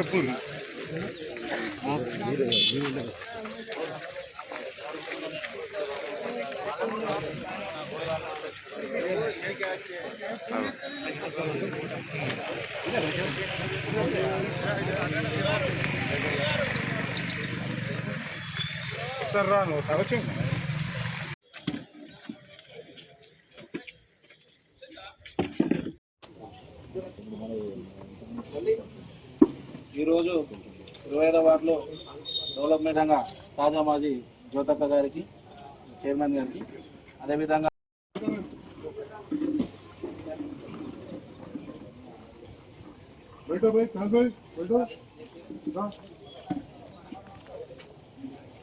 Mic ఈరోజు ఇరవై ఐదో వార్డులో డెవలప్మెంట్ రంగా తాజా మాజీ జ్యోతక్క గారికి చైర్మన్ గారికి అదేవిధంగా बैठो भाई कहाँ से बैठो रा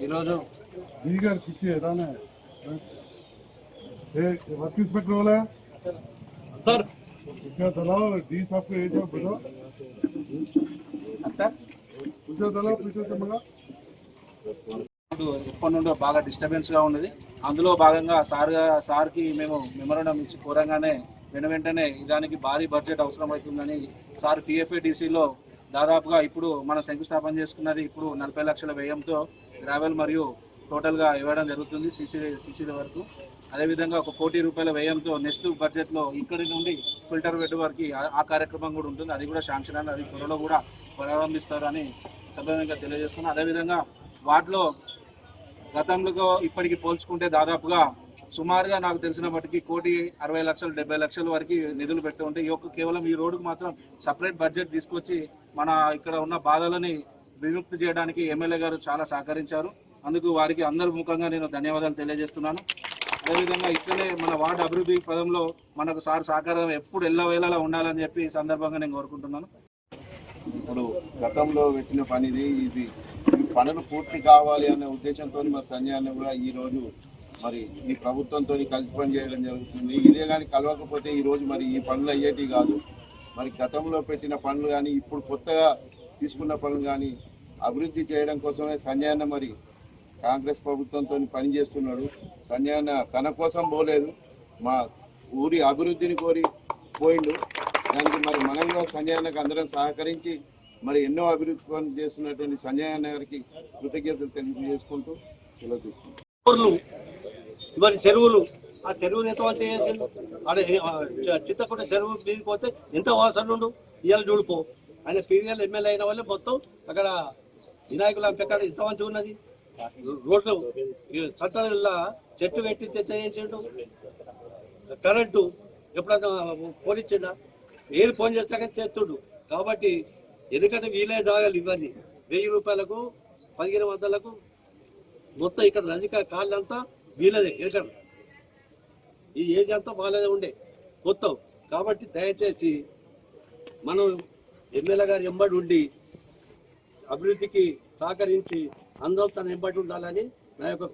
ఈరోజు दीगर पीछे हटाना है ये वर्क इंस्पेक्टर वाला है సార్ उसका चलाओ डी साहब को ये जो बैठो ఎప్పటి నుండో బాగా డిస్టర్బెన్స్గా ఉన్నది. అందులో భాగంగా సార్ సార్కి సార్కి మేము మెమోరండం ఇచ్చి కోరంగానే వెను వెంటనే దానికి భారీ బడ్జెట్ అవసరం అవుతుందని సార్ టీఎఫ్ఏడిసిలో దాదాపుగా ఇప్పుడు మనం శంకుస్థాపన చేసుకున్నది ఇప్పుడు నలభై లక్షల వ్యయంతో గ్రావెల్ మరియు టోటల్గా ఇవ్వడం జరుగుతుంది సిసి సిసి వరకు. అదేవిధంగా ఒక కోటి రూపాయల వ్యయంతో నెక్స్ట్ బడ్జెట్లో ఇక్కడి నుండి ఫిల్టర్ బెడ్ వరకు ఆ- ఆ కార్యక్రమం కూడా ఉంటుంది. అది కూడా శాంక్షన్ అని అది త్వరలో కూడా ప్రారంభిస్తారని సభ్యంగా తెలియజేస్తున్నాను అదేవిధంగా వాటిలో గతంలో ఇప్పటికి పోల్చుకుంటే దాదాపుగా సుమారుగా నాకు తెలిసిన మటుకి కోటి అరవై లక్షలు డెబ్బై లక్షల వరకు నిధులు పెట్టి ఉంటే ఈ యొక్క కేవలం ఈ రోడ్డుకు మాత్రం సపరేట్ బడ్జెట్ తీసుకొచ్చి మన ఇక్కడ ఉన్న బాధలని విముక్తి చేయడానికి ఎమ్మెల్యే గారు చాలా సహకరించారు. అందుకు వారికి అందరి ముఖంగా నేను ధన్యవాదాలు తెలియజేస్తున్నాను. అదేవిధంగా ఇక్కడే మన వార్డు అభివృద్ధి పదంలో మనకు సార్ సహకారం ఎప్పుడు ఎల్లవేళలా ఉండాలని చెప్పి ఈ సందర్భంగా నేను కోరుకుంటున్నాను. ఇప్పుడు గతంలో పెట్టిన పనిది ఇది. ఈ పనులు పూర్తి కావాలి అనే ఉద్దేశంతో మరి సంజయ్ కూడా ఈ రోజు మరి ఈ ప్రభుత్వంతో కలిసి పని చేయడం జరుగుతుంది. ఇదే కానీ కలవకపోతే ఈ రోజు మరి ఈ పనులు అయ్యేటివి కాదు. మరి గతంలో పెట్టిన పనులు కానీ ఇప్పుడు కొత్తగా తీసుకున్న పనులు కానీ అభివృద్ధి చేయడం కోసమే సంజయ్ మరి కాంగ్రెస్ ప్రభుత్వంతో పని చేస్తున్నాడు. తన కోసం పోలేదు. మా ఊరి అభివృద్ధిని కోరి పోయిండు. దానికి మరి మనం సంజయ్ అన్నకు అందరం సహకరించి మరి ఎన్నో అభివృద్ధి పనులు చేస్తున్నటువంటి సంజయ్ అన్న గారికి కృతజ్ఞతలు తెలియజేసుకుంటూ సెలవు తీసుకుంటాం మరి చెరువులు. ఆ చెరువులు ఎంత వంట చేసిండు ఆడ చిత్తకుంట చెరువు మీదకి పోతే ఎంత వాసన ఉండు? ఇవాళ చూడిపో. ఆయన పీరియల్ ఎమ్మెల్యే అయిన వాళ్ళే మొత్తం అక్కడ వినాయకుల పెక్కడ ఇంత మంచిగా ఉన్నది. రోడ్లు ఈ చట్టాల చెట్టు పెట్టి చెత్త చేసిండు. కరెంటు ఎప్పుడైనా పోలిచ్చిండా ఏది ఫోన్ చేస్తా కానీ చేస్తుండు. కాబట్టి ఎందుకంటే వీలే దాగాలి ఇవన్నీ వెయ్యి రూపాయలకు పదిహేను వందలకు మొత్తం ఇక్కడ రజిక కాళ్ళంతా వీళ్ళదే ఎక్కడ ఈ ఏజ్ అంతా వాళ్ళదే ఉండే మొత్తం. కాబట్టి దయచేసి మనం ఎమ్మెల్యే గారు ఎంబడి ఉండి అభివృద్ధికి సహకరించి అందరూ తన ఎంబడి ఉండాలని నా యొక్క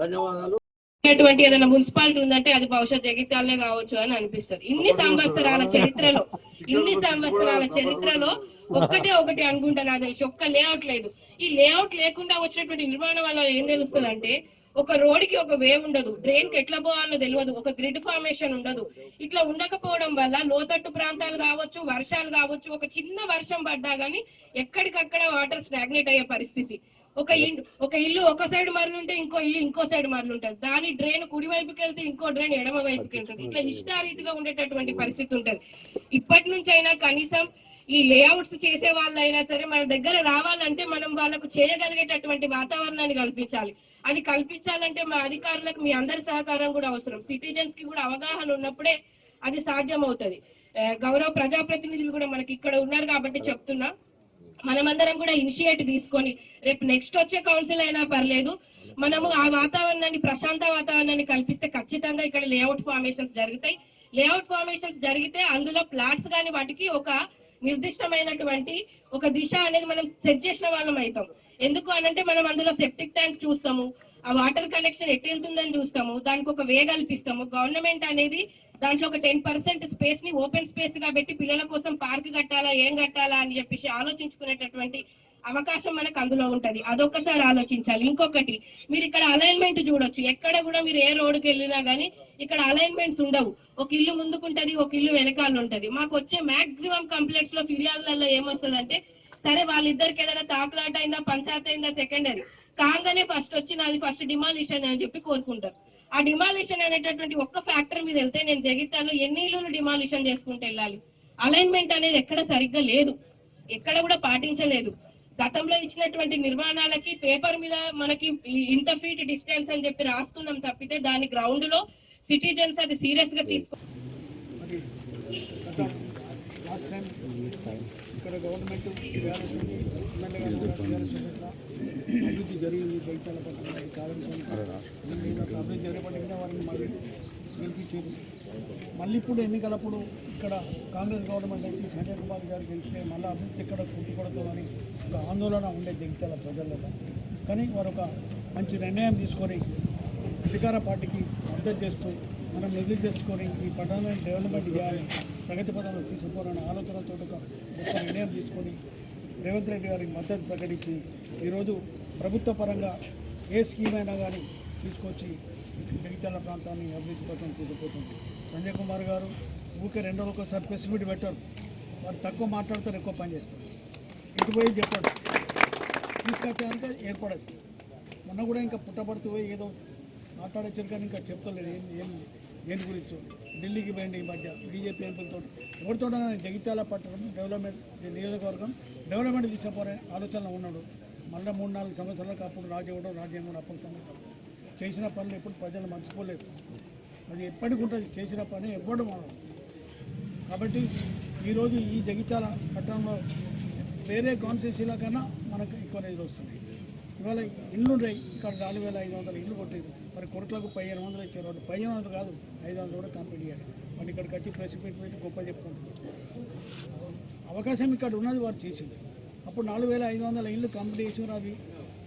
ధన్యవాదాలు. అటువంటి ఏదైనా మున్సిపాలిటీ ఉందంటే అది బహుశా జగిత్యాలనే కావచ్చు అని అనిపిస్తుంది. ఇన్ని సంవత్సరాల చరిత్రలో ఇన్ని సంవత్సరాల చరిత్రలో ఒక్కటే ఒకటి అనుకుంటా నాకు తెలిసి ఒక్క లేఅవుట్ లేదు. ఈ లేఅవుట్ లేకుండా వచ్చినటువంటి నిర్మాణం వల్ల ఏం తెలుస్తుంది అంటే ఒక రోడ్కి ఒక వే ఉండదు డ్రైన్కి ఎట్లా పోవాలో తెలియదు ఒక గ్రిడ్ ఫార్మేషన్ ఉండదు. ఇట్లా ఉండకపోవడం వల్ల లోతట్టు ప్రాంతాలు కావచ్చు వర్షాలు కావచ్చు ఒక చిన్న వర్షం పడ్డా గానీ ఎక్కడికక్కడ వాటర్ స్టాగ్నేట్ అయ్యే పరిస్థితి. ఒక ఇల్లు ఒక ఇల్లు ఒక సైడ్ మరలుంటే ఇంకో ఇల్లు ఇంకో సైడ్ మరలుంటది దాని డ్రైన్ కుడి వైపుకి వెళ్తే ఇంకో డ్రైన్ ఎడమ వైపుకి వెళ్తుంది ఇట్లా ఇష్టారీతిగా ఉండేటటువంటి పరిస్థితి ఉంటది. ఇప్పటి నుంచి అయినా కనీసం ఈ లేఅవుట్స్ చేసే వాళ్ళైనా సరే మన దగ్గర రావాలంటే మనం వాళ్ళకు చేయగలిగేటటువంటి వాతావరణాన్ని కల్పించాలి. అది కల్పించాలంటే మా అధికారులకు మీ అందరి సహకారం కూడా అవసరం. సిటిజన్స్కి కూడా అవగాహన ఉన్నప్పుడే అది సాధ్యం అవుతుంది గౌరవ ప్రజాప్రతినిధులు కూడా మనకి ఇక్కడ ఉన్నారు కాబట్టి చెప్తున్నా. మనమందరం కూడా ఇనిషియేట్ తీసుకొని రేపు నెక్స్ట్ వచ్చే కౌన్సిల్ అయినా పర్లేదు. మనము ఆ వాతావరణాన్ని ప్రశాంత వాతావరణాన్ని కల్పిస్తే ఖచ్చితంగా ఇక్కడ లేఅవుట్ ఫార్మేషన్స్ జరుగుతాయి. లేఅవుట్ ఫార్మేషన్స్ జరిగితే అందులో ప్లాట్స్ కానీ వాటికి ఒక నిర్దిష్టమైనటువంటి ఒక దిశ అనేది మనం సెట్ చేసిన వాళ్ళం అవుతాం. ఎందుకు అనంటే మనం అందులో సెప్టిక్ ట్యాంక్ చూస్తాము ఆ వాటర్ కనెక్షన్ ఎటు వెళ్తుందని చూస్తాము దానికి ఒక వే కల్పిస్తాము. గవర్నమెంట్ అనేది దాంట్లో ఒక టెన్ పర్సెంట్ స్పేస్ని ఓపెన్ స్పేస్గా పెట్టి పిల్లల కోసం పార్క్ కట్టాలా ఏం కట్టాలా అని చెప్పేసి ఆలోచించుకునేటటువంటి అవకాశం మనకు అందులో ఉంటది. అదొక్కసారి ఆలోచించాలి. ఇంకొకటి మీరు ఇక్కడ అలైన్మెంట్ చూడొచ్చు. ఎక్కడ కూడా మీరు ఏ రోడ్డుకి వెళ్ళినా గానీ ఇక్కడ అలైన్మెంట్స్ ఉండవు. ఒక ఇల్లు ముందుకుంటది ఒక ఇల్లు వెనకాల ఉంటది. మాకు వచ్చే మాక్సిమం కంప్లైంట్స్లో ఫిర్యాదులలో ఏమొస్తుందంటే సరే వాళ్ళిద్దరికి ఏదైనా తాకులాట అయిందా పంచాయతీ అయిందా సెకండరీ కాగానే ఫస్ట్ వచ్చి నాది ఫస్ట్ డిమాలిషన్ అని చెప్పి కోరుకుంటారు. ఆ డిమాలిషన్ అనేటటువంటి ఒక్క ఫ్యాక్టర్ మీద వెళ్తే నేను జగిత్యాలో ఎన్ని ఇల్లులు డిమాలిషన్ చేసుకుంటూ వెళ్ళాలి? అలైన్మెంట్ అనేది ఎక్కడ సరిగ్గా లేదు. ఎక్కడ కూడా పాటించలేదు. గతంలో ఇచ్చినటువంటి నిర్మాణాలకి పేపర్ మీద మనకి ఇంత ఫీట్ డిస్టెన్స్ అని చెప్పి రాస్తున్నాం తప్పితే దాని గ్రౌండ్లో సిటిజన్స్ అది సీరియస్గా తీసుకో టైం ఇక్కడ గవర్నమెంట్ అభివృద్ధి జరిగింది జైత్యాల పట్ల కావాలని అభివృద్ధి జరగబడిన వారిని మళ్ళీ గెలిపించారు మళ్ళీ ఇప్పుడు ఎన్నికలప్పుడు ఇక్కడ కాంగ్రెస్ గవర్నమెంట్ అయితే చంద్రబాబు గారు గెలిస్తే మళ్ళీ అభివృద్ధి ఎక్కడ కుంటుపడుతుందని ఒక ఆందోళన ఉండే జగిత్యాల ప్రజల్లో. కానీ వారు ఒక మంచి నిర్ణయం తీసుకొని అధికార పార్టీకి మద్దతు చేస్తూ మనం నిధులు తెచ్చుకొని ఈ పట్టణాన్ని డెవలప్మెంట్ చేయాలి. ప్రగతి పదంలో తీసుకుపోవాలనే ఆలోచనతో గొప్ప నిర్ణయం తీసుకొని రేవంత్ రెడ్డి గారికి మద్దతు ప్రకటించి ఈరోజు ప్రభుత్వ పరంగా ఏ స్కీమ్ అయినా కానీ తీసుకొచ్చి జగిత్యాల ప్రాంతాన్ని అభివృద్ధి పథం తీసుకుపోతుంది. సంజయ్ కుమార్ గారు ఊకే రెండు రోజులకు ఒకసారి ప్రెస్ మీట్ పెట్టారు. వారు తక్కువ మాట్లాడతారు ఎక్కువ పని చేస్తారు. ఇటు పోయి చెప్పాడు తీసుకొచ్చాక ఏర్పడదు. మొన్న కూడా ఇంకా పుట్టపడుతూ పోయి ఏదో మాట్లాడచ్చారు కానీ ఇంకా చెప్తలేదు ఏం ఏం దేని గురించి ఢిల్లీకి పోయింది ఈ మధ్య? బీజేపీ ఎంపీలతో ఎవరితో జగిత్యాల పట్టణం డెవలప్మెంట్ నియోజకవర్గం డెవలప్మెంట్ తీసుకుపోరే ఆలోచనలో ఉన్నాడు. మళ్ళీ మూడు నాలుగు సంవత్సరాలకు అప్పుడు రాజేవడం రాజ్యం కూడా అప్పుడు సంవత్సరం చేసిన పనులు ఎప్పుడు ప్రజలు మర్చిపోలేదు. అది ఎప్పటికి ఉంటుంది. చేసిన పని ఎవ్వడం మానదు కాబట్టి ఈరోజు ఈ జగిత్యాల పట్టణంలో వేరే కాన్స్టిట్యూన్సీల కన్నా మనకు ఎక్కువ నిధులు వస్తున్నాయి. ఇవాళ ఇల్లు ఉన్నాయి ఇక్కడ నాలుగు వేల ఐదు వందల ఇల్లు కొట్టేది మరి కొరట్లకు పదిహేను వందలు ఇచ్చారు. వాళ్ళు పదిహేను వందలు కాదు ఐదు వందలు కూడా కంప్లీట్ చేయాలి. వాళ్ళు ఇక్కడికి వచ్చి ప్రెస్ మీట్ పెట్టి గొప్ప చెప్పుకుంటారు. అవకాశం ఇక్కడ ఉన్నది వారు చేసింది. అప్పుడు నాలుగు వేల ఐదు వందల ఇల్లు కంప్లీట్ చేసినారు అవి.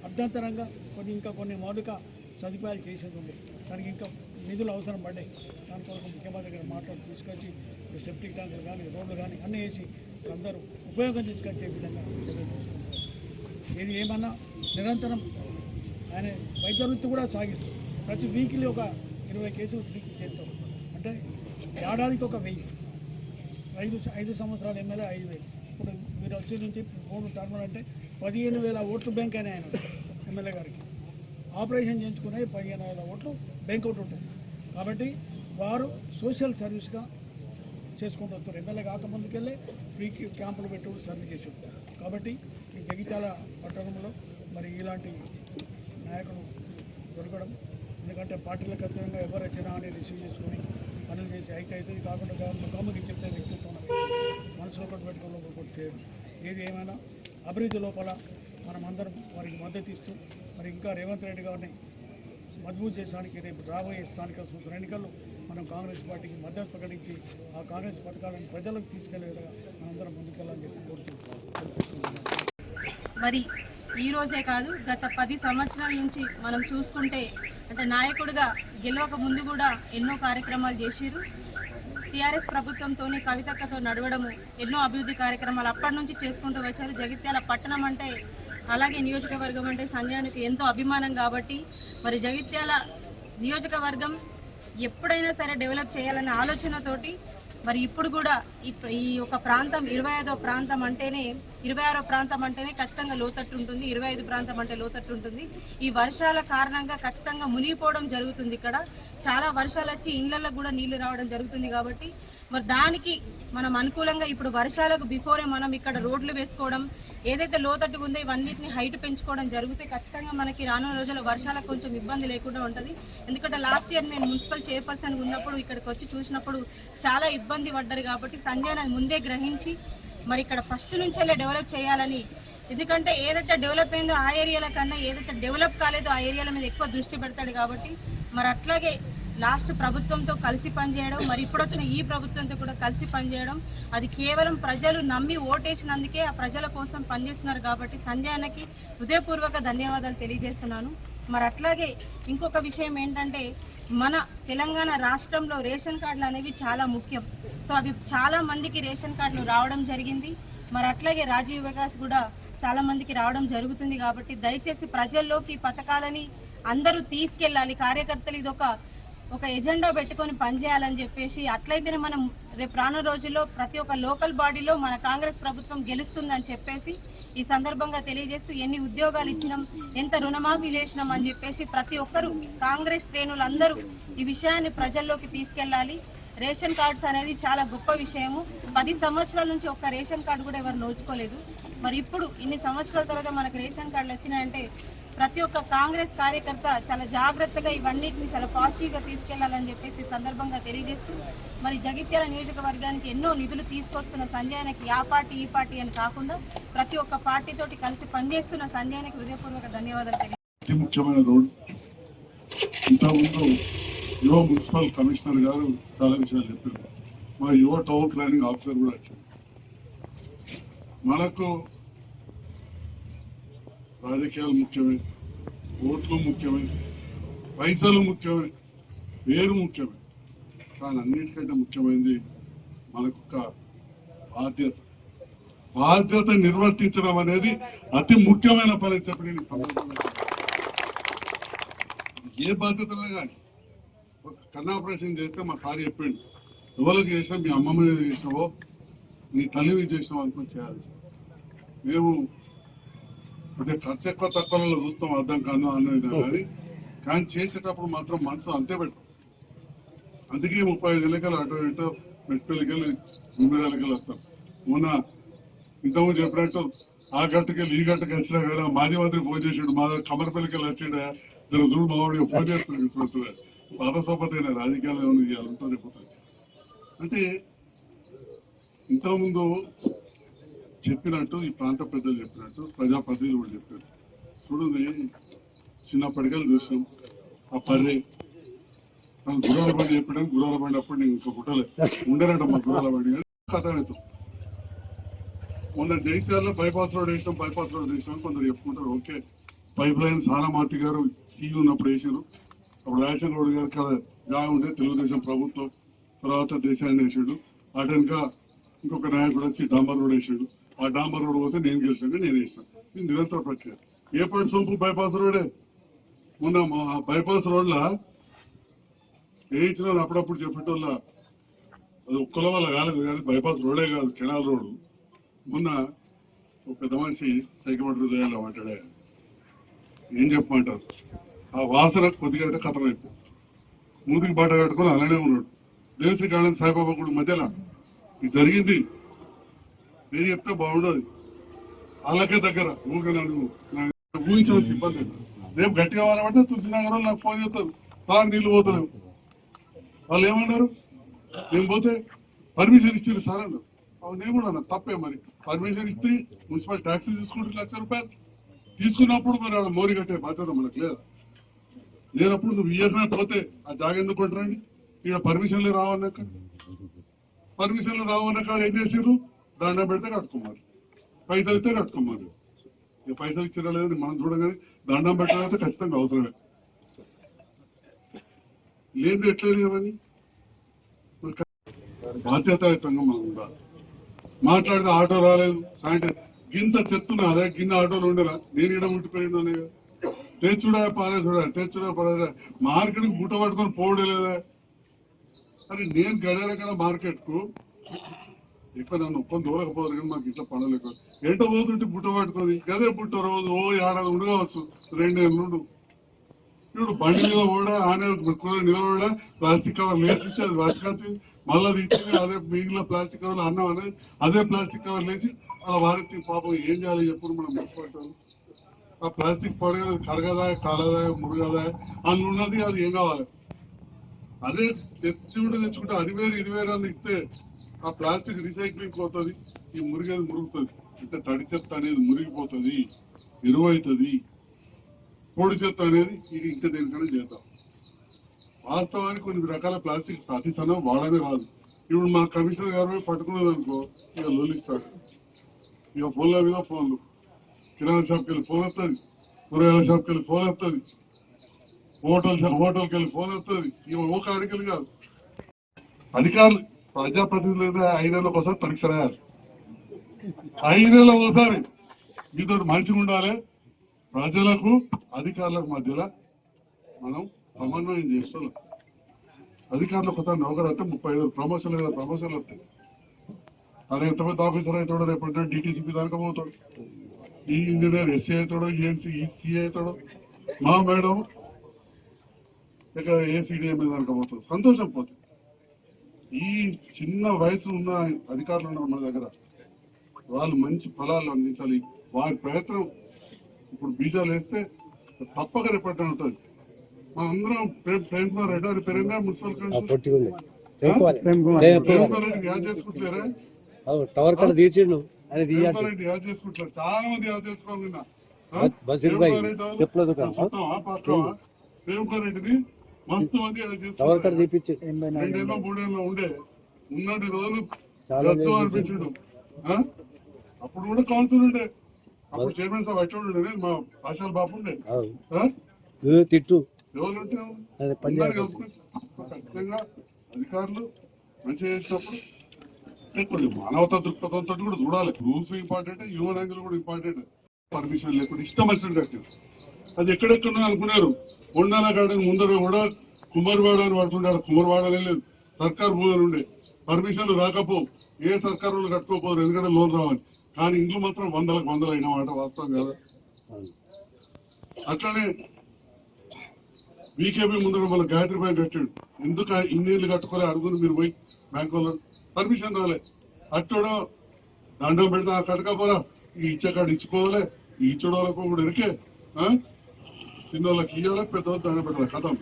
అర్ధంతరంగా కొన్ని ఇంకా కొన్ని మౌలిక సదుపాయాలు చేసేది ఉంది దానికి ఇంకా నిధులు అవసరం పడ్డాయి. దాని కొరకు ముఖ్యమంత్రి గారు మాట్లాడి తీసుకొచ్చి సెప్టిక్ ట్యాంకులు కానీ రోడ్లు కానీ అన్నీ వేసి అందరూ ఉపయోగం తీసుకొచ్చే విధంగా ఏది ఏమన్నా నిరంతరం ఆయన వైద్య వృత్తి కూడా సాగిస్తారు ప్రతి వీక్లీ ఒక ఇరవై కేసులు చేస్తాం. అంటే ఏడాదికి ఒక వెయ్యి. ఐదు ఐదు సంవత్సరాలు ఎమ్మెల్యే ఐదు వేలు. ఇప్పుడు మీరు వచ్చే నుంచి మూడు టర్ములు అంటే పదిహేను వేల ఓట్లు బ్యాంక్ అని ఆయన ఎమ్మెల్యే గారికి. ఆపరేషన్ చేయించుకునే పదిహేను వేల ఓట్లు బ్యాంక్ అవుట్ ఉంటుంది కాబట్టి వారు సోషల్ సర్వీస్గా చేసుకుంటూ వస్తారు. ఎమ్మెల్యే కాకముందుకెళ్ళి ఫ్రీ క్యాంపులు పెట్టుకుని సర్వీస్ చేసి ఉంటారు. కాబట్టి జగిత్యాల పట్టణంలో మరి ఇలాంటి నాయకుడు దొరకడం ఎందుకంటే పార్టీలకు అతీతంగా ఎవరు వచ్చినా అని రిసీవ్ చేసుకొని పనులు చేసి ఐక్యత కాకుండా ముఖాముఖి చెప్పే వ్యక్తిత్వం మనసులో ఒకటి పెట్టుకోవడం ఒకటి చేయడం ఏది ఏమైనా అభివృద్ధి లోపల మనమందరం వారికి మద్దతు ఇస్తూ మరి ఇంకా రేవంత్ రెడ్డి గారిని మజబూత్ చేయడానికి రేపు రాబోయే స్థానిక సంస్థల ఎన్నికల్లో మనం కాంగ్రెస్ పార్టీకి మద్దతు ప్రకటించి ఆ కాంగ్రెస్ పథకాలను ప్రజలకు తీసుకెళ్ళే విధంగా మనందరం ముందుకెళ్ళాలని చెప్పి కోరుతున్నాం మరి ఈ రోజే కాదు గత పది సంవత్సరాల నుంచి మనం చూసుకుంటే అంటే నాయకుడిగా గెలవక ముందు కూడా ఎన్నో కార్యక్రమాలు చేసిరు టీఆర్ఎస్ ప్రభుత్వంతోని కవితక్కతో నడవడము ఎన్నో అభివృద్ధి కార్యక్రమాలు అప్పటి నుంచి చేసుకుంటూ వచ్చారు. జగిత్యాల పట్టణం అంటే అలాగే నియోజకవర్గం అంటే సంజయానికి ఎంతో అభిమానం కాబట్టి మరి జగిత్యాల నియోజకవర్గం ఎప్పుడైనా సరే డెవలప్ చేయాలనే ఆలోచనతోటి మరి ఇప్పుడు కూడా ఈ ఈ ఒక ప్రాంతం ఇరవై ప్రాంతం అంటేనే ఇరవై ఆరో ప్రాంతం అంటేనే ఖచ్చితంగా లోతట్టు ఉంటుంది ఇరవై ఐదు ప్రాంతం అంటే లోతట్టు ఉంటుంది. ఈ వర్షాల కారణంగా ఖచ్చితంగా మునిగిపోవడం జరుగుతుంది ఇక్కడ. చాలా వర్షాలు వచ్చి ఇళ్ళలో కూడా నీళ్ళు రావడం జరుగుతుంది కాబట్టి మరి దానికి మనం అనుకూలంగా ఇప్పుడు వర్షాలకు బిఫోరే మనం ఇక్కడ రోడ్లు వేసుకోవడం ఏదైతే లోతట్టుగా ఉందో ఇవన్నిటిని హైట్ పెంచుకోవడం జరిగితే ఖచ్చితంగా మనకి రానున్న రోజుల్లో వర్షాలకు కొంచెం ఇబ్బంది లేకుండా ఉంటుంది. ఎందుకంటే లాస్ట్ ఇయర్ నేను మున్సిపల్ చైర్పర్సన్గా ఉన్నప్పుడు ఇక్కడికి వచ్చి చూసినప్పుడు చాలా ఇబ్బంది పడ్డారు కాబట్టి సంజయ్ ముందే గ్రహించి మరి ఇక్కడ ఫస్ట్ నుంచే డెవలప్ చేయాలని. ఎందుకంటే ఏదైతే డెవలప్ అయిందో ఆ ఏరియాల కన్నా ఏదైతే డెవలప్ కాలేదో ఆ ఏరియాల మీద ఎక్కువ దృష్టి పెడతాడు కాబట్టి మరి అట్లాగే లాస్ట్ ప్రభుత్వంతో కలిసి పనిచేయడం మరి ఇప్పుడు వచ్చిన ఈ ప్రభుత్వంతో కూడా కలిసి పనిచేయడం అది కేవలం ప్రజలు నమ్మి ఓటేసినందుకే ఆ ప్రజల కోసం పనిచేస్తున్నారు కాబట్టి సంజయ్ హృదయపూర్వక ధన్యవాదాలు తెలియజేస్తున్నాను. మరి అట్లాగే ఇంకొక విషయం ఏంటంటే మన తెలంగాణ రాష్ట్రంలో రేషన్ కార్డులు అనేవి చాలా ముఖ్యం. సో అవి చాలా మందికి రేషన్ కార్డులు రావడం జరిగింది. మరి అట్లాగే రాజీవ్ వికాస్ కూడా చాలా మందికి రావడం జరుగుతుంది కాబట్టి దయచేసి ప్రజల్లోకి ఈ పథకాలని అందరూ తీసుకెళ్ళాలి. కార్యకర్తలు ఇది ఒక ఒక ఎజెండా పెట్టుకొని పనిచేయాలని చెప్పేసి అట్లయితేనే మనం రేపు రాను రోజుల్లో ప్రతి ఒక్క లోకల్ బాడీలో మన కాంగ్రెస్ ప్రభుత్వం గెలుస్తుందని చెప్పేసి ఈ సందర్భంగా తెలియజేస్తూ ఎన్ని ఉద్యోగాలు ఇచ్చినాం ఎంత రుణమాఫీ చేసినాం అని చెప్పేసి ప్రతి ఒక్కరూ కాంగ్రెస్ శ్రేణులందరూ ఈ విషయాన్ని ప్రజల్లోకి తీసుకెళ్ళాలి. రేషన్ కార్డ్స్ అనేది చాలా గొప్ప విషయము. పది సంవత్సరాల నుంచి ఒక్క రేషన్ కార్డు కూడా ఎవరు నోచుకోలేదు. మరి ఇప్పుడు ఇన్ని సంవత్సరాల తర్వాత మనకు రేషన్ కార్డులు వచ్చినాయంటే ప్రతి ఒక్క కాంగ్రెస్ కార్యకర్త చాలా జాగ్రత్తగా ఇవన్నిటిని చాలా పాజిటివ్గా తీసుకెళ్ళాలని చెప్పేసి సందర్భంగా తెలియజేస్తూ మరి జగిత్యాల నియోజకవర్గానికి ఎన్నో నిధులు తీసుకొస్తున్న సంజయనకి ఆ పార్టీ ఈ పార్టీ అని కాకుండా ప్రతి ఒక్క పార్టీతోటి కలిసి పనిచేస్తున్న సంజయనకి హృదయపూర్వక ధన్యవాదాలు తెలియ ముఖ్యమైన రోడ్. ఇంతకుముందు యువ మున్సిపల్ కమిషనర్ గారు చాలా విషయాలు చెప్పారు. మా యువ టౌన్ ప్లానింగ్ ఆఫీసర్ కూడా వచ్చారు. మనకు రాజకీయాలు ముఖ్యమే ఓట్లు ముఖ్యమే పైసలు ముఖ్యమే పేరు ముఖ్యమే. కానీ అన్నిటికంటే ముఖ్యమైనది మనకు ఒక బాధ్యత. బాధ్యత నిర్వర్తించడం అనేది అతి ముఖ్యమైన పని అని చెప్పి నేను ఏ బాధ్యతలే కానీ ఒక కన్నా ఆపరేషన్ చేస్తే మా సార్ చెప్పిండు ఎవరికి చేసినా మీ అమ్మమ్మ మీద చేసినావో నీ తల్లి మీద అనుకుని చేయాలి మేము అంటే ఖర్చు ఎక్కువ తక్కువలో చూస్తాం అర్థం కాను అనేది కానీ కానీ చేసేటప్పుడు మాత్రం మనసు అంతే పెట్టు అందుకే ముప్పై ఐదు ఎన్నికలు అటు ఇటు మెట్పల్లికెళ్ళి గుండెలకెళ్ళి వస్తాం. మొన్న ఇంతకుముందు చెప్పినట్టు ఆ గట్టుకెళ్ళి ఈ గట్టుకు వచ్చినా కదా మాజీ మంత్రి ఫోన్ చేసాడు మా కమరపల్లికెళ్ళి వచ్చిండే? నేను చూడు మావాడికి ఫోన్ చేస్తున్నాడు పాత సోపతైన రాజకీయాలు ఏమైనా చేయాలంటే అంటే ఇంతకుముందు చెప్పినట్టు ఈ ప్రాంత పెద్దలు చెప్పినట్టు ప్రజాప్రతినిధులు కూడా చెప్పారు. చూడండి చిన్నప్పటికెళ్ళి చూసాం ఆ పర్రే తను గుర్రాల బండి చెప్పాడు గుర్రాల బండి అప్పుడు నేను ఇంకా పుట్టలే. ఉండరంట మా గుర్రాల బండి కానీ మొన్న జైత్యాల్లో బైపాస్ రోడ్ వేసాం బైపాస్ రోడ్ వేసాం కొందరు చెప్పుకుంటారు ఓకే. పైప్ లైన్ సానామార్తి గారు సీ ఉన్నప్పుడు వేసారు అప్పుడు రాజశేఖర రోడ్ గారు ఇక్కడ జాగా ఉంటే తెలుగుదేశం ప్రభుత్వం తర్వాత దేశాన్ని వేసాడు. అటెన్గా ఇంకొక నాయకుడు వచ్చి డాంబర్ రోడ్ వేసాడు. ఆ డాంబర్ రోడ్ పోతే నేను చేసినట్టు నేను వేసాను ఇది నిరంతర ప్రక్రియ. ఏ పడి సొంపు బైపాస్ రోడే? మొన్న మా బైపాస్ రోడ్ల వేయించిన అప్పుడప్పుడు చెప్పేటోళ్ళ. అది ఒక్కల వల్ల కాలేదు కానీ బైపాస్ రోడే కాదు కెనాల్ రోడ్డు. మొన్న ఒక పెద్ద మనిషి సైకిల్ హృదయాల్లో మాట్లాడే ఏం చెప్పమంటారు? ఆ వాసన కొద్దిగా అయితే కథం అయిపోయింది. మూతికి బాట కట్టుకొని అలానే ఉన్నాడు. దేవశ్రీ గార్డెన్ సాయిబాబా గుడి మధ్యలో. ఇది జరిగింది. నేను చెప్తే బాగుండదు. వాళ్ళకే దగ్గర. ఊరికే నన్ను ఇబ్బంది అవుతుంది. రేపు గట్టిగా వారమంటే తులసి నగరం నాకు ఫోన్ చేస్తారు. సార్ నీళ్ళు పోతున్నాం వాళ్ళు ఏమన్నారు? నేను పోతే పర్మిషన్ ఇచ్చారు సార్ అన్నారు. అవును నేను కూడా అన్నా తప్పే మరి. పర్మిషన్ ఇస్తే మున్సిపల్ ట్యాక్సీ తీసుకుంటే లక్ష రూపాయలు. తీసుకున్నప్పుడు మరి వాళ్ళ మోరి కట్టే బాధ్యత మనకు లేదు? లేనప్పుడు నువ్వు ఇయ్యకనే పోతే ఆ జాగ ఎందుకు కొంటారండి ఇక్కడ పర్మిషన్లు రావన్నాక పర్మిషన్లు రావన్నాక ఏం చేసారు దండం పెడితే కట్టుకోమారు. పైసలు ఇస్తే కట్టుకోమారు. ఇక పైసలు ఇచ్చినా లేదని మనం చూడగానే దండం పెట్టాలంటే ఖచ్చితంగా అవసరమే. లేదు ఎట్లా లేవని బాధ్యతాయుతంగా మనం ఉండాలి. మాట్లాడితే ఆటో రాలేదు. సాయంత్రం గింత చెత్తున్నా అదే గిన్నె ఆటోలు ఉండేలా. నేను ఇడ ఉండిపోయింది అనే తెచ్చుడా పాలే చూడాలి తెచ్చుడా పాలే మార్కెట్ గుట్ట పట్టుకొని పోవడం లేదా? అని నేను గడియార కదా మార్కెట్కు ఎక్కువ నన్ను ఒప్పని దూరకపోదు కానీ మాకు ఇట్లా పనులు ఎక్కువ ఎంట పోతుంటే బుట్ట పట్టుకొని? గదే బుట్ట రోజు ఓ ఏడాది ఉండవచ్చు రెండేళ్ళు ఉండు. ఇప్పుడు బండి మీద కూడా ఆనే కూర నిలబడ ప్లాస్టిక్ కవర్ లేచి అది పట్టుకొచ్చి మళ్ళీ తీసి అదే మిగిలిన ప్లాస్టిక్ కవర్లు అన్నం అనేది అదే ప్లాస్టిక్ కవర్ లేచి అలా వారికి పాపం ఏం చేయాలి చెప్పుడు మనం మెచ్చుకుంటాం ఆ ప్లాస్టిక్ పడగదు కరగదా కాలదా మురుగదా అందులో ఉన్నది అది ఏం కావాలి? అదే తెచ్చుకుంటే తెచ్చుకుంటే అది వేరు ఇది వేరు అని ఇస్తే ఆ ప్లాస్టిక్ రీసైక్లింగ్ పోతుంది ఈ మురిగేది మురుగుతుంది. అంటే తడి చెత్త అనేది మురిగిపోతుంది ఎరువైతుంది. పొడి చెత్త అనేది ఇది ఇంకా దేనికైనా చేద్దాం. వాస్తవానికి కొన్ని రకాల ప్లాస్టిక్ అతి సన్నం వాడనే రాదు ఇప్పుడు మా కమిషనర్ గారు పట్టుకున్నది అనుకో ఇక లొల్లిస్తాడు ఇక ఫోన్ల మీద ఫోన్లు. కిరాణా షాప్కి వెళ్ళి ఫోన్ వస్తుంది కూరగాయల షాప్కి వెళ్ళి ఫోన్ వస్తుంది హోటల్ హోటల్కి వెళ్ళి ఫోన్ వస్తుంది ఇక ఒక అడికలు కాదు. అధికారులు ప్రజాప్రతినిధులు అయితే ఐదేళ్ళకి ఒకసారి పరీక్ష రాయాలి. ఐదేళ్ళకి ఒకసారి మీతో మంచిగా ఉండాలి. ప్రజలకు అధికారులకు మధ్యలో మనం సమన్వయం చేసుకోవాలి. అధికారులు ఒకసారి నౌకరు అయితే ముప్పై ఐదు ప్రమోషన్లు కదా ప్రమోషన్లు వస్తాయి. అరే ఎంత పెద్ద ఆఫీసర్ అవుతాడో రేపు డిటీసీపీ దానికి పోతాడు. ఈ ఇంజనీర్ ఎస్సీ అవుతాడో ఈఎన్సీ ఈసీ అవుతాడో. మా మేడం ఇక ఏసీడీఎం దానికి పోతాడు. సంతోషం పోతుంది. ఈ చిన్న వయసు ఉన్న అధికారులు ఉన్నారు మన దగ్గర. వాళ్ళు మంచి ఫలాలు అందించాలి. వారి ప్రయత్నం ఇప్పుడు బీజాలు వేస్తే తప్పక రేపట్టు ఉంటుంది. మన అందరం ప్రేమ్ ప్రేమ్ కుమార్ రెడ్డి గారి పేరుగా మున్సిపల్ కౌన్సిల్ ప్రేమ్ కుమార్ రెడ్డి. యాద్ చేసుకుంటారా టవర్ కాడ తీర్చిండు రెడ్డి యాద్ చేసుకుంటారు చాలా మంది యాద్ చేసుకోవాలి బస్ ప్రేమ్ కుమార్ రెడ్డి రెండేళ్ళ మూడేళ్ళ ఉండే. ఉన్నటి రోజులు లేదు. అనిపించుడు? అప్పుడు కూడా కౌన్సిల్ ఉండే. అప్పుడు చైర్మన్ సాబ్ అట్లా ఉండే మా ఆశాల బాబు ఉండే. తిట్టు. ఖచ్చితంగా అధికారులు మంచిగా చేసినప్పుడు మానవతా దృక్పథంతో కూడా చూడాలి. రూల్స్ ఇంపార్టెంట్ హ్యూమన్ యాంగిల్ కూడా ఇంపార్టెంట్ పర్మిషన్ లేకుండా ఇష్టం వచ్చినట్టు అది ఎక్కడెక్కడో అనుకున్నారు. ఉండాల గార్డెన్ ముందర కూడా కుమ్మరివాడ అని పడుతుండే కుమ్మరివాడనే లేదు. సర్కార్ భూములు ఉండే. పర్మిషన్లు రాకపో. ఏ సర్కారు కట్టుకోపోరు ఎందుకంటే లోన్ రావాలి. కానీ ఇండ్లు మాత్రం వందలకు వందలు అయిన మాట వాస్తవం కదా. అట్లానే బీకేపీ ముందర మన గాయత్రి బ్యాంక్ కట్టాడు. ఎందుకు ఇన్ని ఇన్నేళ్ళు కట్టుకోలే అడుగుని మీరు పోయి బ్యాంక్ వాళ్ళు పర్మిషన్ రాలే. అట్టోడో దండం ఆ కట్టకపోరా ఈ ఇచ్చే కాడ ఇచ్చుకోవాలి. ఈ ఇచ్చడం కూడా ఇరికే. ఆ? చిన్నోళ్ళకి ఇయ్యాలి పెద్ద దండం పెట్టాలి కథం.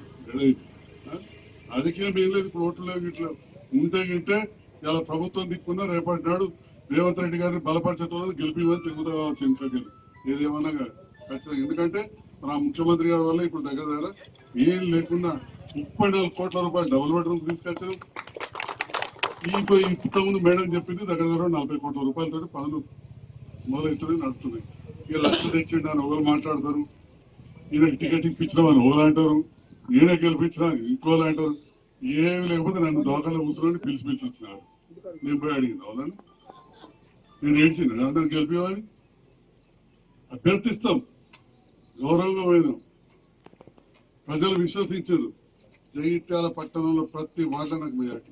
అదికే ఏం లేదు ఇప్పుడు ఓట్లు లేవు ఇట్లా. ఉంటే గింటే ఇలా ప్రభుత్వం దిక్కున్నా రేపటి నాడు రేవంత్ రెడ్డి గారిని బలపరచడం గెలిపివని తిరుగుతా కావచ్చు ఇంట్లోకి ఏదేమన్నా కానీ. ఖచ్చితంగా. ఎందుకంటే మన ముఖ్యమంత్రి గారి వల్ల ఇప్పుడు దగ్గర దగ్గర ఏం లేకుండా ముప్పై నాలుగు కోట్ల రూపాయలు డబుల్ బెడ్రూమ్ తీసుకొచ్చారు. ఈ ఇంతకుముందు మేడం చెప్పింది దగ్గర దగ్గర నలభై కోట్ల రూపాయలతో పనులు మొదలవుతుంది నడుతున్నాయి ఇక లక్ష తెచ్చిండు అని ఒకరు మాట్లాడతారు. ఈయనకి టికెట్ ఇప్పించిన అని ఓలు అంటారు ఈయన గెలిపించిన ఇంకోలు అంటారు ఏమి లేకపోతే నన్ను దోకల్లో కూర్చున్నాను పిలిచి పిలిచి వచ్చినారు. నేను పోయి అడిగింది అవునండి నేను ఏడ్చింది అందరు గెలిపేవాడి అభ్యర్థిస్తాం గౌరవంగా పోయినాం. ప్రజలు విశ్వసించారు. జగిత్యాల పట్టణంలో ప్రతి వార్డులో నాకు మెజార్టీ